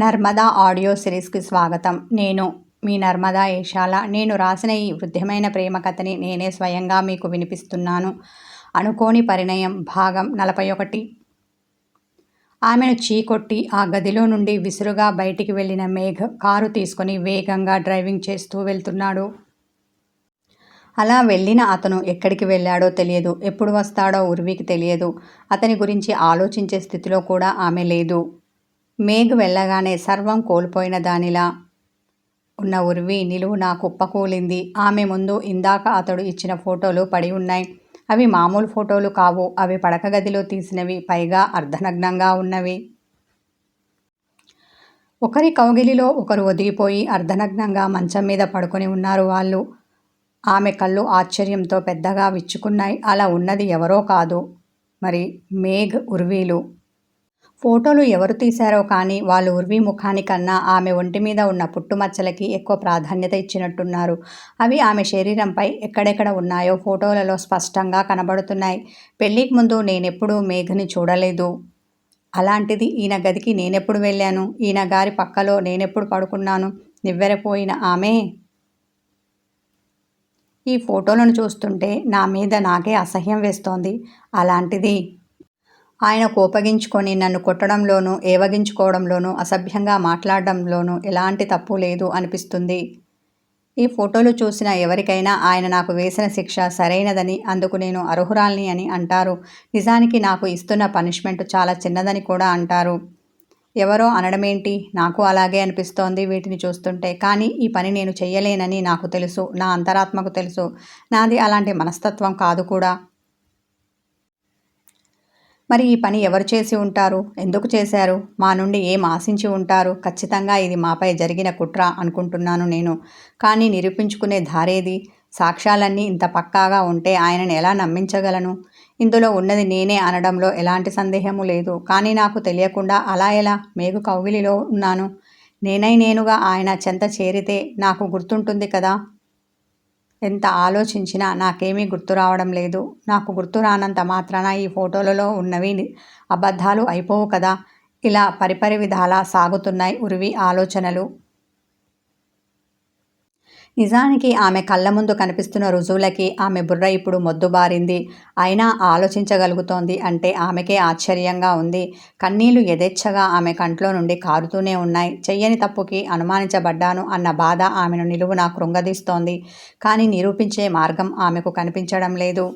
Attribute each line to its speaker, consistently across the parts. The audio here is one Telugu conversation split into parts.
Speaker 1: నర్మదా ఆడియో సిరీస్కి స్వాగతం. నేను మీ నర్మదా ఏషాల. నేను రాసిన ఈ వృద్ధమైన ప్రేమ కథని నేనే స్వయంగా మీకు వినిపిస్తున్నాను. అనుకోని పరిణయం. భాగం నలభై ఒకటి. ఆమెను చీకొట్టి ఆ గదిలో నుండి విసురుగా బయటికి వెళ్ళిన మేఘ్ కారు తీసుకొని వేగంగా డ్రైవింగ్ చేస్తూ వెళ్తున్నాడు. అలా వెళ్ళిన అతను ఎక్కడికి వెళ్ళాడో తెలియదు. ఎప్పుడు వస్తాడో ఉర్వికి తెలియదు. అతని గురించి ఆలోచించే స్థితిలో కూడా ఆమె లేదు. మేఘ్ వెళ్ళగానే సర్వం కోల్పోయిన దానిలా ఉన్న ఉర్వి నిలువున కుప్పకూలింది ఆమె ముందు ఇందాక అతడు ఇచ్చిన ఫోటోలు పడి ఉన్నాయి. అవి మామూలు ఫోటోలు కావు. అవి పడక గదిలో తీసినవి. పైగా అర్ధనగ్నంగా ఉన్నవి. ఒకరి కౌగిలిలో ఒకరు ఒదిగిపోయి అర్ధనగ్నంగా మంచం మీద పడుకొని ఉన్నారు వాళ్ళు. ఆమె కళ్ళు ఆశ్చర్యంతో పెద్దగా విచ్చుకున్నాయి. అలా ఉన్నది ఎవరో కాదు. మరి మేఘ్ ఉర్వీలు ఫోటోలు ఎవరు తీశారో కానీ వాళ్ళు ఉర్వి ముఖానికన్నా ఆమె ఒంటి మీద ఉన్న పుట్టుమచ్చలకి ఎక్కువ ప్రాధాన్యత ఇచ్చినట్టున్నారు. అవి ఆమె శరీరంపై ఎక్కడెక్కడ ఉన్నాయో ఫోటోలలో స్పష్టంగా కనబడుతున్నాయి. పెళ్ళికి ముందు నేనెప్పుడూ మేఘని చూడలేదు. అలాంటిది ఈయన గదికి నేనెప్పుడు వెళ్ళాను? ఈయన గారి పక్కలో నేనెప్పుడు పడుకున్నాను? నివ్వెరపోయిన ఆమె? ఈ ఫోటోలను చూస్తుంటే నా మీద నాకే అసహ్యం వేస్తోంది. అలాంటిది ఆయన కోపగించుకొని నన్ను కొట్టడంలోనూ ఏవగించుకోవడంలోనూ అసభ్యంగా మాట్లాడడంలోనూ ఎలాంటి తప్పు లేదు అనిపిస్తుంది. ఈ ఫోటోలు చూసిన ఎవరికైనా ఆయన నాకు వేసిన శిక్ష సరైనదని అందుకు నేను అర్హురాల్ని అని అంటారు. నిజానికి నాకు ఇస్తున్న పనిష్మెంట్ చాలా చిన్నదని కూడా అంటారు. ఎవరో అనడమేంటి? నాకు అలాగే అనిపిస్తోంది వీటిని చూస్తుంటే. కానీ ఈ పని నేను చెయ్యలేనని నాకు తెలుసు. నా అంతరాత్మకు తెలుసు. నాది అలాంటి మనస్తత్వం కాదు కూడా. మరి ఈ పని ఎవరు చేసి ఉంటారు? ఎందుకు చేశారు? మా నుండి ఏం ఆశించి ఉంటారు? ఖచ్చితంగా ఇది మాపై జరిగిన కుట్ర అనుకుంటున్నాను నేను. కానీ నిరూపించుకునే ధారేది? సాక్ష్యాలన్నీ ఇంత పక్కాగా ఉంటే ఆయనను ఎలా నమ్మించగలను? ఇందులో ఉన్నది నేనే అనడంలో ఎలాంటి సందేహము లేదు. కానీ నాకు తెలియకుండా అలా ఎలా మేగు కౌగిలిలో ఉన్నాను? నేనై నేనుగా ఆయన చెంత చేరితే నాకు గుర్తుంటుంది కదా? ఎంత ఆలోచించినా నాకేమీ గుర్తు రావడం లేదు. నాకు గుర్తు రానంత మాత్రాన ఈ ఫోటోలలో ఉన్నవి అబద్ధాలు అయిపోవు కదా. ఇలా పరిపరి విధాలా సాగుతున్నాయి ఉరివి ఆలోచనలు. నిజానికి ఆమె కళ్ళ ముందు కనిపిస్తున్న రుజువులకి ఆమె బుర్ర ఇప్పుడు మొద్దుబారింది. అయినా ఆలోచించగలుగుతోంది అంటే ఆమెకే ఆశ్చర్యంగా ఉంది. కన్నీళ్ళు యథేచ్ఛగా ఆమె కంట్లో నుండి కారుతూనే ఉన్నాయి. చెయ్యని తప్పుకి అనుమానించబడ్డాను అన్న బాధ ఆమెను నిలువున కృంగదీస్తోంది. కానీ నిరూపించే మార్గం ఆమెకు కనిపించడం లేదు.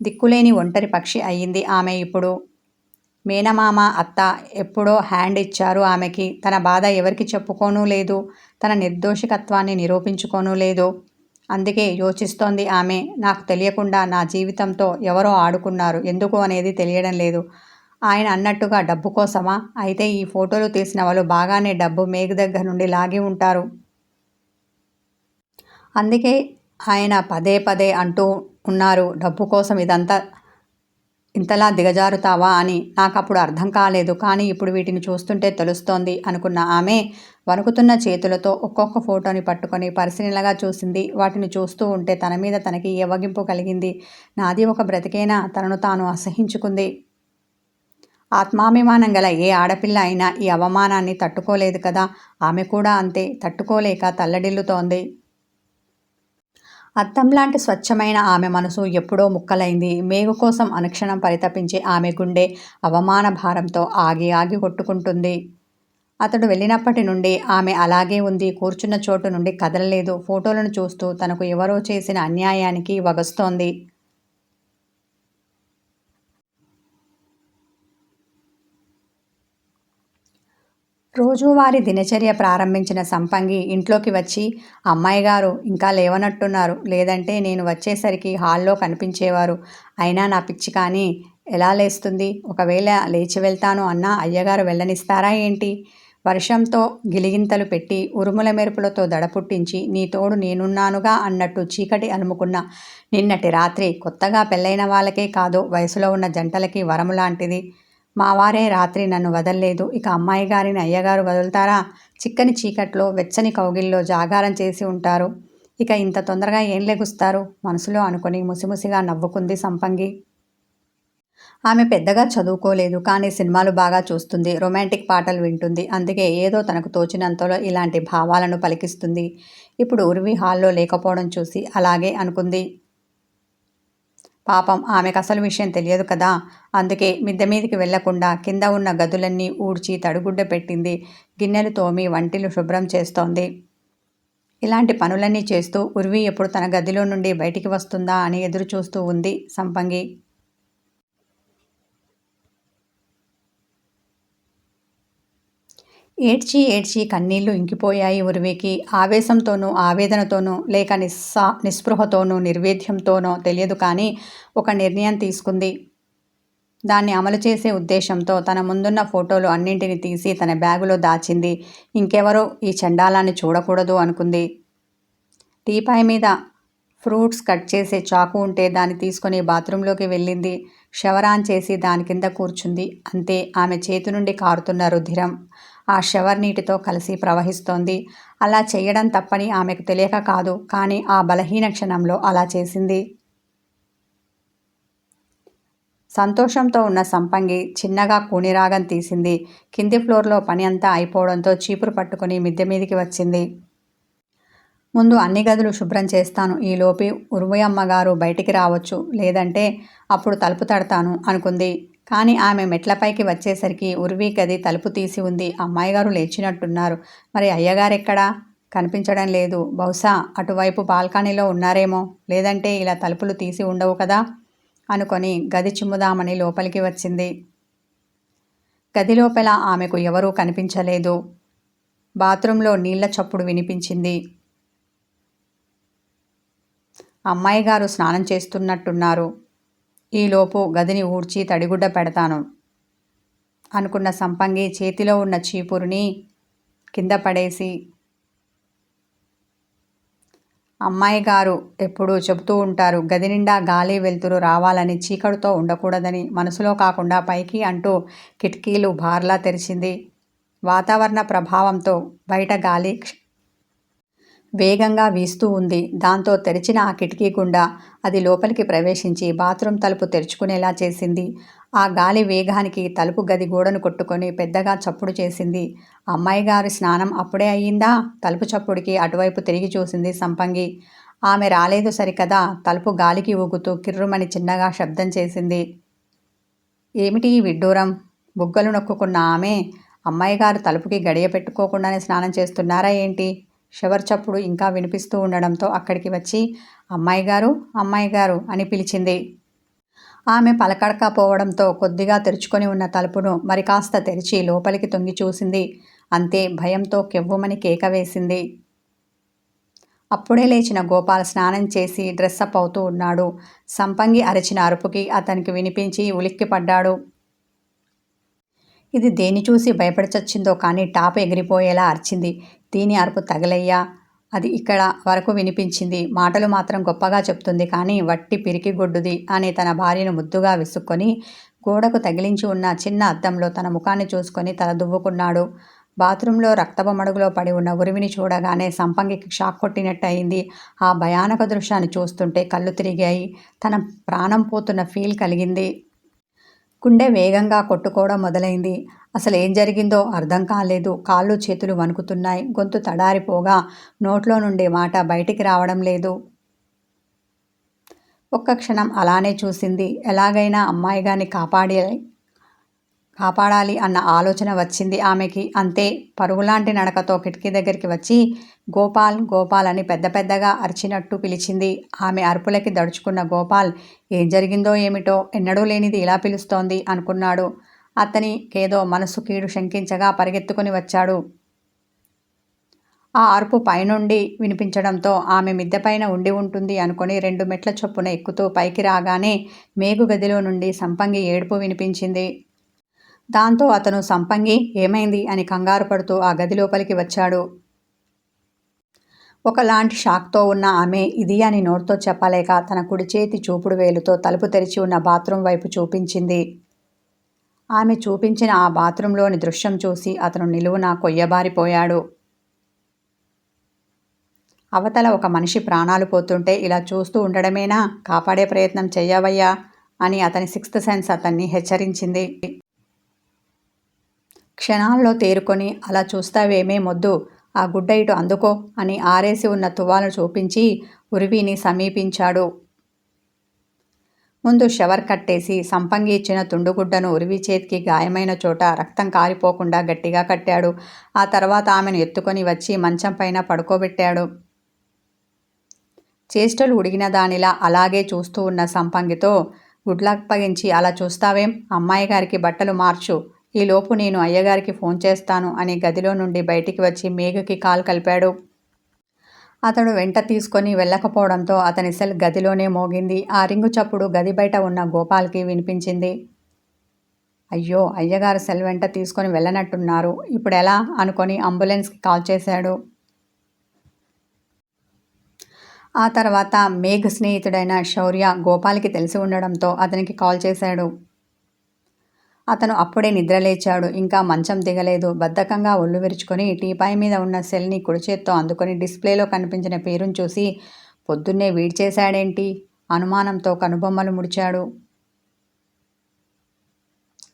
Speaker 1: దిక్కులేని ఒంటరి పక్షి అయ్యింది ఆమె ఇప్పుడు. మేనమామ అత్త ఎప్పుడో హ్యాండ్ ఇచ్చారు ఆమెకి. తన బాధ ఎవరికి చెప్పుకోనూ లేదు. తన నిర్దోషికత్వాన్ని నిరూపించుకోనూ లేదు. అందుకే యోచిస్తోంది ఆమె నాకు తెలియకుండా నా జీవితంతో ఎవరో ఆడుకున్నారు. ఎందుకు అనేది తెలియడం లేదు. ఆయన అన్నట్టుగా డబ్బు కోసమా? అయితే ఈ ఫోటోలు తీసిన వాళ్ళు బాగానే డబ్బు మేఘ దగ్గర నుండి లాగి ఉంటారు. అందుకే ఆయన పదే పదే అంటూ ఉన్నారు డబ్బు కోసం ఇదంతా ఇంతలా దిగజారుతావా అని నాకు అప్పుడు అర్థం కాలేదు. కానీ ఇప్పుడు వీటిని చూస్తుంటే తెలుస్తోంది అనుకున్న ఆమె వణుకుతున్న చేతులతో ఒక్కొక్క ఫోటోని పట్టుకొని పరిశీలనగా చూసింది. వాటిని చూస్తూ ఉంటే తన మీద తనకి ఇవ్వగింపు కలిగింది. నాది ఒక బ్రతికేనా? తనను తాను అసహించుకుంది. ఆత్మాభిమానం గల ఏ ఆడపిల్ల అయినా ఈ అవమానాన్ని తట్టుకోలేదు కదా. ఆమె కూడా అంతే. తట్టుకోలేక తల్లడిల్లుతోంది. అద్దంలాంటి స్వచ్ఛమైన ఆమె మనసు ఎప్పుడో ముక్కలైంది. మేగు కోసం అనుక్షణం పరితపించే ఆమె గుండె అవమాన భారంతో ఆగి ఆగి కొట్టుకుంటుంది. అతడు వెళ్ళినప్పటి నుండి ఆమె అలాగే ఉంది. కూర్చున్న చోటు నుండి కదలలేదు. ఫోటోలను చూస్తూ తనకు ఎవరో చేసిన అన్యాయానికి వగస్తోంది. రోజువారి దినచర్య ప్రారంభించిన సంపంగి ఇంట్లోకి వచ్చి అమ్మాయి గారు ఇంకా లేవనట్టున్నారు. లేదంటే నేను వచ్చేసరికి హాల్లో కనిపించేవారు. అయినా నా పిచ్చి కానీ ఎలా లేస్తుంది? ఒకవేళ లేచి వెళ్తాను అన్నా అయ్యగారు వెళ్ళనిస్తారా ఏంటి వర్షంతో గిలిగింతలు పెట్టి ఉరుముల మెరుపులతో దడ పుట్టించి నీ తోడు నేనున్నానుగా అన్నట్టు చీకటి అలుముకున్న నిన్నటి రాత్రి కొత్తగా పెళ్ళైన వాళ్ళకే కాదు వయసులో ఉన్న జంటలకి వరము లాంటిది. మావారే రాత్రి నన్ను వదల్లేదు. ఇక అమ్మాయి గారిని అయ్యగారు వదులుతారా? చిక్కని చీకట్లో వెచ్చని కౌగిల్లో జాగారం చేసి ఉంటారు. ఇక ఇంత తొందరగా ఏం లెగుస్తారు? మనసులో అనుకుని ముసిముసిగా నవ్వుకుంది సంపంగి. ఆమె పెద్దగా చదువుకోలేదు కానీ సినిమాలు బాగా చూస్తుంది రొమాంటిక్ పాటలు వింటుంది. అందుకే ఏదో తనకు తోచినంతలో ఇలాంటి భావాలను పలికిస్తుంది. ఇప్పుడు ఉర్వి హాల్లో లేకపోవడం చూసి అలాగే అనుకుంది. పాపం ఆమెకు అసలు విషయం తెలియదు కదా. అందుకే మిద్దె మీదకి వెళ్ళకుండా కింద ఉన్న గదులన్నీ ఊడ్చి తడుగుడ్డ పెట్టింది. గిన్నెలు తోమి వంటిలు శుభ్రం చేస్తోంది. ఇలాంటి పనులన్నీ చేస్తూ ఉర్వి ఎప్పుడు తన గదిలో నుండి బయటికి వస్తుందా అని ఎదురు చూస్తూ ఉంది సంపంగి. ఏడ్చి ఏడ్చి కన్నీళ్ళు ఇంకిపోయాయి ఉరివికి ఆవేశంతోనూ ఆవేదనతోనూ లేక నిస్సా నిస్పృహతోనూ నిర్వేద్యంతోనో తెలియదు కానీ ఒక నిర్ణయం తీసుకుంది. దాన్ని అమలు చేసే ఉద్దేశంతో తన ముందున్న ఫోటోలు అన్నింటిని తీసి తన బ్యాగులో దాచింది. ఇంకెవరో ఈ చండాలాన్ని చూడకూడదు అనుకుంది. టీపాయ్ మీద ఫ్రూట్స్ కట్ చేసే చాకు ఉంటే దాన్ని తీసుకొని బాత్రూంలోకి వెళ్ళింది. షవరాన్ చేసి దాని కింద కూర్చుంది. అంతే ఆమె చేతి నుండి కారుతున్న రుధిరం. ఆ షవర్ నీటితో కలిసి ప్రవహిస్తోంది. అలా చేయడం తప్పని ఆమెకు తెలియక కాదు కానీ ఆ బలహీన క్షణంలో అలా చేసింది. సంతోషంతో ఉన్న సంపంగి చిన్నగా కూనిరాగం తీసింది. కింది ఫ్లోర్లో పని అంతా అయిపోవడంతో చీపురు పట్టుకుని మిద్దె మీదికి వచ్చింది. ముందు అన్ని గదులు శుభ్రం చేస్తాను ఈలోపి ఉరువయమ్మగారు బయటికి రావచ్చు లేదంటే అప్పుడు తలుపు తడతాను అనుకుంది. కానీ ఆమె మెట్లపైకి వచ్చేసరికి ఉర్వి గది తలుపు తీసి ఉంది. అమ్మాయిగారు లేచినట్టున్నారు. మరి అయ్యగారెక్కడా? కనిపించడం లేదు. బహుశా అటువైపు బాల్కనీలో ఉన్నారేమో. లేదంటే ఇలా తలుపులు తీసి ఉండవు కదా? అనుకొని గది చిమ్ముదామని లోపలికి వచ్చింది. గది లోపల ఆమెకు ఎవరూ కనిపించలేదు. బాత్రూంలో నీళ్ళ చప్పుడు వినిపించింది. అమ్మాయి గారు స్నానం చేస్తున్నట్టున్నారు. ఈలోపు గదిని ఊడ్చి తడిగుడ్డ పెడతాను. అనుకున్న సంపంగి చేతిలో ఉన్న చీపురుని కింద పడేసి అమ్మాయి గారు ఎప్పుడూ చెబుతూ ఉంటారు గది నిండా గాలి వెలుతురు రావాలని చీకటితో ఉండకూడదని మనసులో కాకుండా పైకి అంటూ కిటికీలు బార్లా తెరిచింది. వాతావరణ ప్రభావంతో బయట గాలి వేగంగా వీస్తూ ఉంది. దాంతో తెరిచిన ఆ కిటికీ గుండా అది లోపలికి ప్రవేశించి బాత్రూమ్ తలుపు తెరుచుకునేలా చేసింది. ఆ గాలి వేగానికి తలుపు గది గోడను కొట్టుకొని పెద్దగా చప్పుడు చేసింది. అమ్మాయి గారి స్నానం అప్పుడే అయ్యిందా? తలుపు చప్పుడికి అటువైపు తిరిగి చూసింది సంపంగి. ఆమె రాలేదు సరికదా? తలుపు గాలికి ఊగుతూ కిర్రుమని చిన్నగా శబ్దం చేసింది. ఏమిటి ఈ విడ్డూరం? బుగ్గలు నొక్కుకున్న ఆమె? అమ్మాయి గారు తలుపుకి గడియ పెట్టుకోకుండానే స్నానం చేస్తున్నారా ఏంటి? షవర్ చప్పుడు ఇంకా వినిపిస్తూ ఉండడంతో అక్కడికి వచ్చి అమ్మాయి గారు అమ్మాయి గారు అని పిలిచింది. ఆమె పలకడకపోవడంతో కొద్దిగా తెరుచుకొని ఉన్న తలుపును మరి కాస్త తెరిచి లోపలికి తొంగి చూసింది. అంతే భయంతో కెవ్వుమని కేక వేసింది. అప్పుడే లేచిన గోపాల్ స్నానం చేసి డ్రెస్అప్ అవుతూ ఉన్నాడు. సంపంగి అరిచిన అరుపుకి అతనికి వినిపించి ఉలిక్కిపడ్డాడు. ఇది దేని చూసి భయపడి చచ్చిందో కానీ టాప్ ఎగిరిపోయేలా అరిచింది. దీని అరుపు తగలయ్యా. అది ఇక్కడ వరకు వినిపించింది. మాటలు మాత్రం గొప్పగా చెప్తుంది. కానీ వట్టి పిరికి గొడ్డుది అని తన భార్యను ముద్దుగా విసుక్కొని గోడకు తగిలించి ఉన్న చిన్న అద్దంలో తన ముఖాన్ని చూసుకొని తల దువ్వుకున్నాడు. బాత్రూంలో రక్తపు మడుగులో పడి ఉన్న ఉరివిని చూడగానే సంపంగికి షాక్ కొట్టినట్టు అయింది ఆ భయానక దృశ్యాన్ని చూస్తుంటే కళ్ళు తిరిగాయి. తన ప్రాణం పోతున్న ఫీల్ కలిగింది. గుండె వేగంగా కొట్టుకోవడం మొదలైంది. అసలు ఏం జరిగిందో అర్థం కాలేదు. కాళ్ళు చేతులు వణుకుతున్నాయి. గొంతు తడారిపోగా నోట్లో నుండి మాట బయటికి రావడం లేదు. ఒక్క క్షణం అలానే చూసింది. ఎలాగైనా అమ్మాయిగాని కాపాడి కాపాడాలి అన్న ఆలోచన వచ్చింది ఆమెకి. అంతే. పరుగులాంటి నడకతో కిటికీ దగ్గరికి వచ్చి గోపాల్ గోపాల్ అని పెద్ద పెద్దగా అరిచినట్టు పిలిచింది. ఆమె అరుపులకి దడుచుకున్న గోపాల్ ఏం జరిగిందో ఏమిటో ఎన్నడూ లేనిది ఇలా పిలుస్తోంది అనుకున్నాడు. అతనికేదో మనసు కీడు శంకించగా పరిగెత్తుకుని వచ్చాడు. ఆ అరుపు పైనుండి వినిపించడంతో ఆమె మిద్దెపైన ఉండి ఉంటుంది అనుకుని రెండు మెట్ల చొప్పున ఎక్కుతూ పైకి రాగానే మేగు గదిలో నుండి సంపంగి ఏడుపు వినిపించింది. దాంతో అతను సంపంగి ఏమైంది? అని కంగారు పడుతూ ఆ గది లోపలికి వచ్చాడు. ఒకలాంటి షాక్తో ఉన్న ఆమె ఇది అని నోటితో చెప్పలేక తన కుడి చేతి చూపుడు వేలుతో తలుపు తెరిచి ఉన్న బాత్రూం వైపు చూపించింది. ఆమె చూపించిన ఆ బాత్రూంలోని దృశ్యం చూసి అతను నిలువున కొయ్యబారిపోయాడు. అవతల ఒక మనిషి ప్రాణాలు పోతుంటే ఇలా చూస్తూ ఉండడమేనా? కాపాడే ప్రయత్నం చెయ్యవయ్యా అని అతని సిక్స్త్ సెన్స్ అతన్ని హెచ్చరించింది. క్షణాల్లో తేరుకొని అలా చూస్తావేమే మొద్దు ఆ గుడ్డ ఇటు అందుకో అని ఆరేసి ఉన్న తువాలను చూపించి ఉరివిని సమీపించాడు. ముందు షవర్ కట్టేసి సంపంగి ఇచ్చిన తుండుగుడ్డను ఉరివి చేతికి గాయమైన చోట రక్తం కారిపోకుండా గట్టిగా కట్టాడు. ఆ తర్వాత ఆమెను ఎత్తుకొని వచ్చి మంచం పైన పడుకోబెట్టాడు. చేష్టలు ఉడిగిన దానిలా అలాగే చూస్తూ ఉన్న సంపంగితో గుడ్లప్పగించి అలా చూస్తావేం? అమ్మాయి గారికి బట్టలు మార్చు. ఈలోపు నేను అయ్యగారికి ఫోన్ చేస్తాను అని గదిలో నుండి బయటికి వచ్చి మేఘకి కాల్ కలిపాడు. అతడు వెంట తీసుకొని వెళ్ళకపోవడంతో అతని సెల్ గదిలోనే మోగింది. ఆ రింగు చప్పుడు గది బయట ఉన్న గోపాల్కి వినిపించింది. అయ్యో అయ్యగారు సెల్ వెంట తీసుకొని వెళ్ళనట్టున్నారు. ఇప్పుడు ఎలా? అనుకొని అంబులెన్స్కి కాల్ చేశాడు. ఆ తర్వాత మేఘ్ స్నేహితుడైన శౌర్య గోపాల్కి తెలిసి ఉండడంతో అతనికి కాల్ చేశాడు. అతను అప్పుడే నిద్రలేచాడు. ఇంకా మంచం దిగలేదు. బద్ధకంగా ఒళ్ళు విరుచుకొని టీపాయ్ మీద ఉన్న సెల్ని కుడిచేత్తో అందుకొని డిస్ప్లేలో కనిపించిన పేరును చూసి పొద్దున్నే వీడ్ చేశాడేంటి అనుమానంతో కనుబొమ్మలు ముడిచాడు.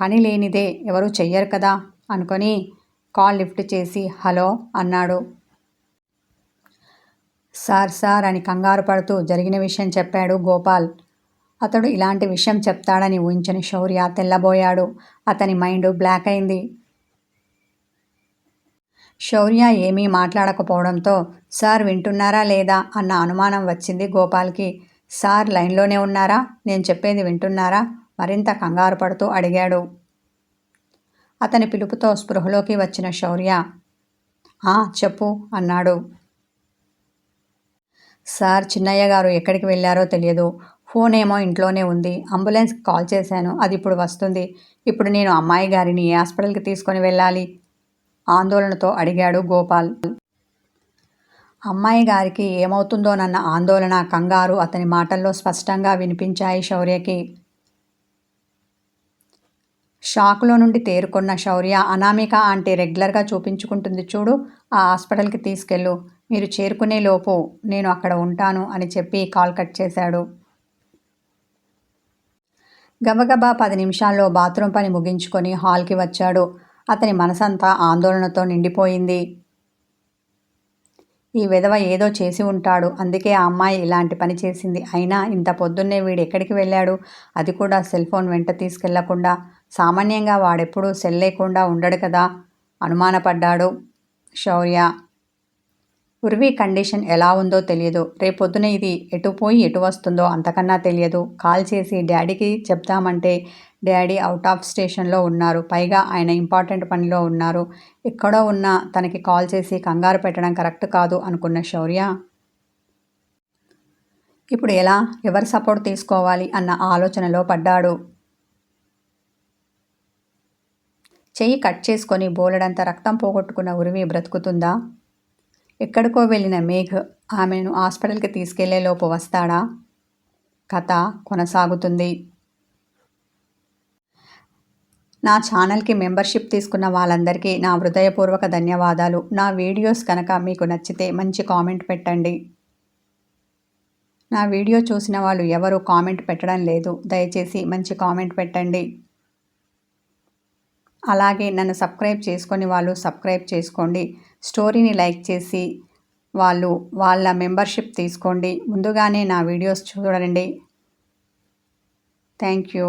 Speaker 1: పని లేనిదే ఎవరు చెయ్యరు కదా? అనుకొని కాల్ లిఫ్ట్ చేసి హలో అన్నాడు. సార్ సార్ అని కంగారు పడుతూ జరిగిన విషయం చెప్పాడు గోపాల్. అతడు ఇలాంటి విషయం చెప్తాడని ఊహించని శౌర్య తెల్లబోయాడు. అతని మైండ్ బ్లాక్ అయింది. శౌర్య ఏమీ మాట్లాడకపోవడంతో సార్ వింటున్నారా లేదా? అన్న అనుమానం వచ్చింది గోపాల్కి. సార్ లైన్లోనే ఉన్నారా? నేను చెప్పేది వింటున్నారా? మరింత కంగారు పడుతూ అడిగాడు. అతని పిలుపుతో స్పృహలోకి వచ్చిన శౌర్య ఆ చెప్పు అన్నాడు. సార్ చిన్నయ్య గారు ఎక్కడికి వెళ్ళారో తెలియదు. ఫోన్ ఏమో ఇంట్లోనే ఉంది. అంబులెన్స్కి కాల్ చేశాను. అది ఇప్పుడు వస్తుంది. ఇప్పుడు నేను అమ్మాయి గారిని ఏ హాస్పిటల్కి తీసుకొని వెళ్ళాలి? ఆందోళనతో అడిగాడు గోపాల్. అమ్మాయి గారికి ఏమవుతుందోనన్న ఆందోళన కంగారు అతని మాటల్లో స్పష్టంగా వినిపించాయి శౌర్యకి. షాక్లో నుండి తేరుకున్న శౌర్య అనామిక అంటే రెగ్యులర్గా చూపించుకుంటుంది. చూడు ఆ హాస్పిటల్కి తీసుకెళ్ళు. మీరు చేరుకునే లోపు నేను అక్కడ ఉంటాను అని చెప్పి కాల్ కట్ చేశాడు. గబగబా పది నిమిషాల్లో బాత్రూమ్ పని ముగించుకొని హాల్కి వచ్చాడు. అతని మనసంతా ఆందోళనతో నిండిపోయింది. ఈ విధవ ఏదో చేసి ఉంటాడు. అందుకే ఆ అమ్మాయి ఇలాంటి పని చేసింది. అయినా ఇంత పొద్దున్నే వీడు ఎక్కడికి వెళ్ళాడు? అది కూడా సెల్ ఫోన్ వెంట తీసుకెళ్ళకుండా. సామాన్యంగా వాడెప్పుడూ సెల్ లేకుండా ఉండడు కదా? అనుమానపడ్డాడు శౌర్య. ఉర్వి కండిషన్ ఎలా ఉందో తెలియదు. రేపొద్దున ఇది ఎటు పోయి ఎటు వస్తుందో అంతకన్నా తెలియదు. కాల్ చేసి డాడీకి చెప్తామంటే డాడీ అవుట్ ఆఫ్ స్టేషన్లో ఉన్నారు. పైగా ఆయన ఇంపార్టెంట్ పనిలో ఉన్నారు. ఎక్కడో ఉన్న తనకి కాల్ చేసి కంగారు పెట్టడం కరెక్ట్ కాదు అనుకున్న శౌర్య. ఇప్పుడు ఎలా? ఎవరి సపోర్ట్ తీసుకోవాలి అన్న ఆలోచనలో పడ్డాడు. చెయ్యి కట్ చేసుకొని బోలెడంత రక్తం పోగొట్టుకున్న ఉరివి బ్రతుకుతుందా? ఎక్కడికో వెళ్ళిన మేఘ్ ఆమెను హాస్పిటల్కి తీసుకెళ్ళేలోపు వస్తాడా? కథ కొనసాగుతుంది. నా ఛానల్కి మెంబర్షిప్ తీసుకున్న వాళ్ళందరికీ నా హృదయపూర్వక ధన్యవాదాలు. నా వీడియోస్ కనుక మీకు నచ్చితే మంచి కామెంట్ పెట్టండి. నా వీడియో చూసిన వాళ్ళు ఎవరు కామెంట్ పెట్టడం లేదు. దయచేసి మంచి కామెంట్ పెట్టండి. అలాగే నన్ను సబ్స్క్రైబ్ చేసుకొని వాళ్ళు సబ్స్క్రైబ్ చేసుకోండి. స్టోరీని లైక్ చేసి వాళ్ళు వాళ్ళ మెంబర్షిప్ తీసుకోండి. ముందుగానే నా వీడియోస్ చూడండి. Thank you.